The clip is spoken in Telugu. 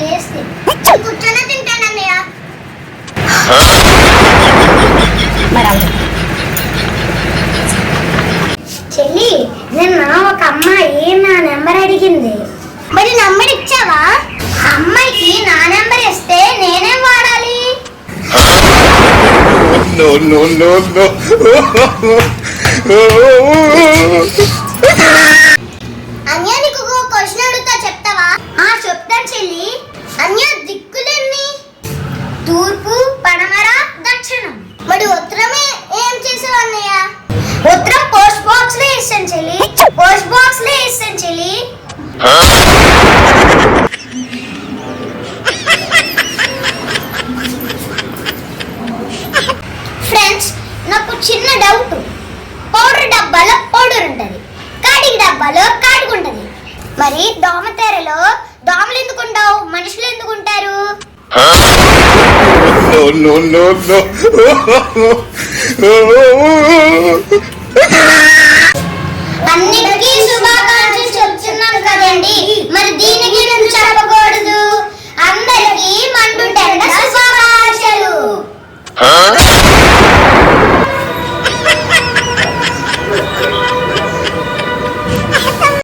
లేస్తే. కూర్చొని తింటానన్నయ్య. చెల్లి నిన్న ఒక అమ్మాయి నా నెంబర్ అడిగింది. మరి నంబర్ ఇచ్చావా? అమ్మాయికి నా నెంబర్ ఇస్తే నేనేం వాడాలి? No, no, no, no. తూర్పు పడమర దక్షిణం. మరి ఉత్తరమే ఏం చేసావు అన్నయ్య? ఉత్తరం పోస్ట్ బాక్స్లో ఇస్తాను చెల్లి. పోస్ట్ బాక్స్లో ఇస్తాను చెల్లి. ఫ్రెండ్స్ నాకు చిన్న డౌట్. పౌడర్ డబ్బాలో పౌడర్ ఉంటుంది. కాటికి డబ్బాలో కాడికి ఉంటుంది మరి దోమతెరలో దోమలు ఎందుకు ఉండవు? మనుషులు ఎందుకు ఉంటారు? No, no, no,